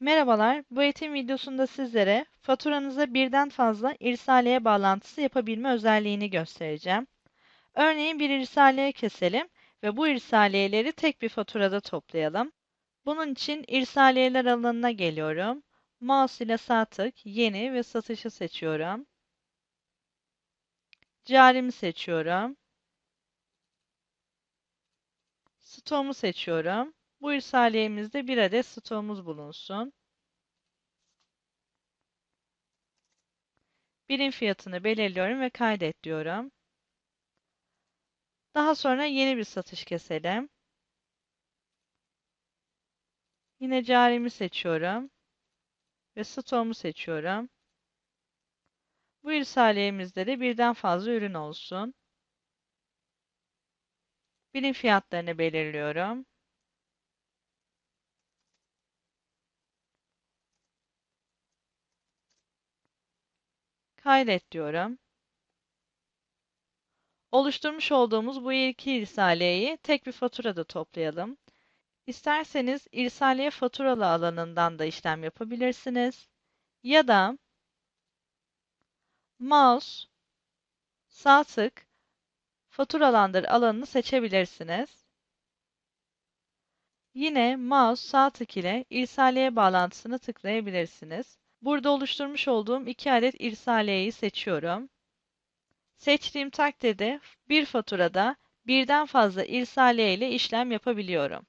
Merhabalar, bu eğitim videosunda sizlere faturanıza birden fazla irsaliye bağlantısı yapabilme özelliğini göstereceğim. Örneğin bir irsaliye keselim ve bu irsaliyeleri tek bir faturada toplayalım. Bunun için irsaliyeler alanına geliyorum. Mouse ile sağ tık, yeni ve satışı seçiyorum. Carimi seçiyorum. Stoğumu seçiyorum. Bu irsaliyemizde bir adet stoğumuz bulunsun. Birim fiyatını belirliyorum ve kaydet diyorum. Daha sonra yeni bir satış keselim. Yine carimi seçiyorum. Ve stoğumu seçiyorum. Bu irsaliyemizde de birden fazla ürün olsun. Birim fiyatlarını belirliyorum. Kaydet diyorum. Oluşturmuş olduğumuz bu iki irsaliyeyi tek bir faturada toplayalım. İsterseniz irsaliye faturalı alanından da işlem yapabilirsiniz. Ya da mouse sağ tık faturalandır alanını seçebilirsiniz. Yine mouse sağ tık ile irsaliye bağlantısını tıklayabilirsiniz. Burada oluşturmuş olduğum iki adet irsaliyeyi seçiyorum. Seçtiğim takdirde bir faturada birden fazla irsaliye ile işlem yapabiliyorum.